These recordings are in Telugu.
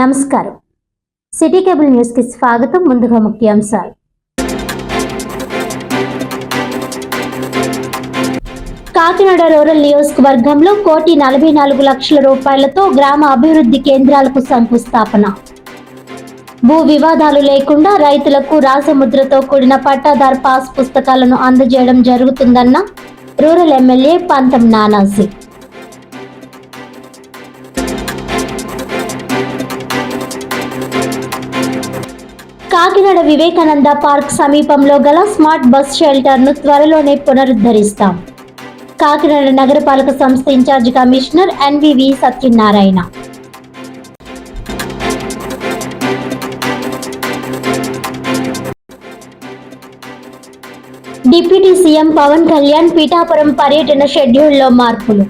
నమస్కారం. సిటీ కేబుల్ న్యూస్కి స్వాగతం. ముందుగా ముఖ్యాంశాలు. కాకినాడ రూరల్ నియోజకవర్గంలో కోటి నలభై నాలుగు లక్షల రూపాయలతో గ్రామ అభివృద్ధి కేంద్రాలకు శంకుస్థాపన. భూ వివాదాలు లేకుండా రైతులకు రాసముద్రతో కూడిన పట్టాదార్ పాస్ పుస్తకాలను అందజేయడం జరుగుతుందన్న రూరల్ ఎమ్మెల్యే పంతం నానాజీ. కాకినాడ వివేకానంద పార్క్ సమీపంలో గల స్మార్ట్ బస్ షెల్టర్ను త్వరలోనే పునరుద్ధరిస్తాం. కాకినాడ నగరపాలక సంస్థ in-charge commissioner NVV Satyanarayana. Deputy CM Pawan Kalyan Pithapuram పర్యటన షెడ్యూల్లో మార్పులు.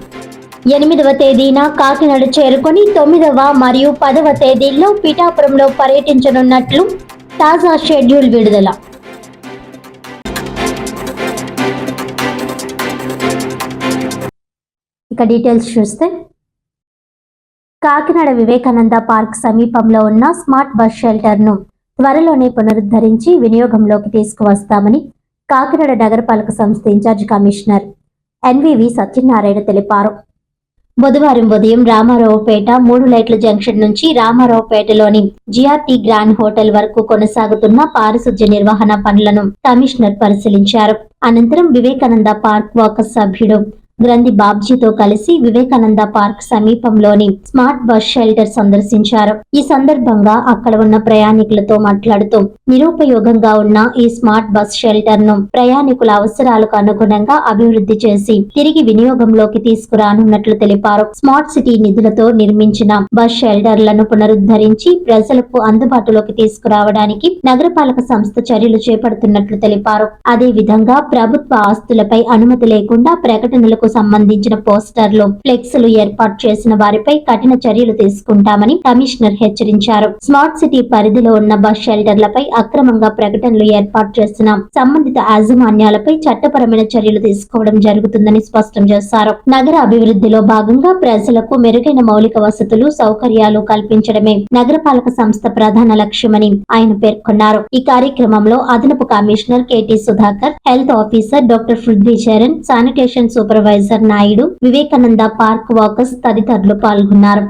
ఎనిమిదవ తేదీన కాకినాడ చేరుకొని తొమ్మిదవ మరియు పదవ తేదీల్లో పీఠాపురంలో పర్యటించనున్నట్లు తాజా షెడ్యూల్ విడుదల. ఇక డీటెయిల్స్ చూస్తే కాకినాడ వివేకానంద పార్క్ సమీపంలో ఉన్న స్మార్ట్ బస్ షెల్టర్ను త్వరలోనే పునరుద్ధరించి వినియోగంలోకి తీసుకువస్తామని కాకినాడ నగరపాలక సంస్థ ఇన్ఛార్జ్ కమిషనర్ ఎన్వివి సత్యనారాయణ తెలిపారు. బుధవారం ఉదయం రామారావుపేట మూడు లైట్ల జంక్షన్ నుంచి రామారావుపేటలోని జిఆర్టీ గ్రాండ్ హోటల్ వరకు కొనసాగుతున్న పారిశుధ్య నిర్వహణ పనులను కమిషనర్ పరిశీలించారు. అనంతరం వివేకానంద పార్క్ వాక సభ్యుడు గ్రంథి బాబ్జీతో కలిసి వివేకానంద పార్క్ సమీపంలోని స్మార్ట్ బస్ షెల్టర్ సందర్శించారు. ఈ సందర్భంగా అక్కడ ఉన్న ప్రయాణికులతో మాట్లాడుతూ నిరుపయోగంగా ఉన్న ఈ స్మార్ట్ బస్ షెల్టర్ను ప్రయాణికుల అవసరాలకు అనుగుణంగా అభివృద్ధి చేసి తిరిగి వినియోగంలోకి తీసుకురానున్నట్లు తెలిపారు. స్మార్ట్ సిటీ నిధులతో నిర్మించిన బస్ షెల్టర్లను పునరుద్ధరించి ప్రజలకు అందుబాటులోకి తీసుకురావడానికి నగరపాలక సంస్థ చర్యలు చేపడుతున్నట్లు తెలిపారు. అదే విధంగా ప్రభుత్వ ఆస్తులపై అనుమతి లేకుండా ప్రకటనలకు సంబంధించిన పోస్టర్లు ఫ్లెక్స్లు ఏర్పాటు చేసిన వారిపై కఠిన చర్యలు తీసుకుంటామని కమిషనర్ హెచ్చరించారు. స్మార్ట్ సిటీ పరిధిలో ఉన్న బస్ షెల్టర్లపై అక్రమంగా ప్రకటనలు ఏర్పాటు చేసిన సంబంధిత యాజమాన్యాలపై చట్టపరమైన చర్యలు తీసుకోవడం జరుగుతుందని స్పష్టం చేశారు. నగర అభివృద్ధిలో భాగంగా ప్రజలకు మెరుగైన మౌలిక వసతులు సౌకర్యాలు కల్పించడమే నగరపాలక సంస్థ ప్రధాన లక్ష్యమని ఆయన పేర్కొన్నారు. ఈ కార్యక్రమంలో అదనపు commissioner KT Sudhakar health officer doctor Prithvi Charan sanitation supervisor YSR Naidu Vivekananda park walkers తదితరులు పాల్గొన్నారు.